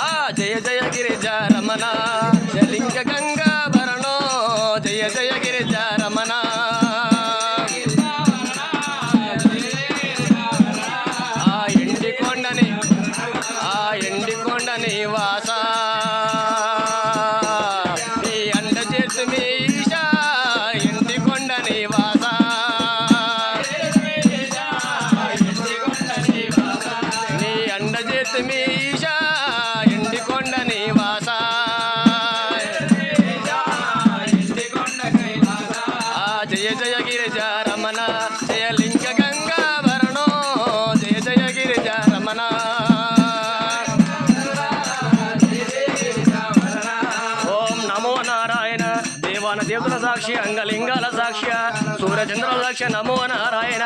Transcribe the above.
ఆ జయ జయ గిరిజ రమణ. జలింగ గంగా భరణో జయ జయ గిరిజ రమణ. ఆ ఎండి కొండని ఆ ఎండి కొండని వాస దేవాన దేవతల సాక్షి అంగలింగాల సాక్ష్య సూర్యచంద్రుల సాక్ష్య నమో నారాయణ.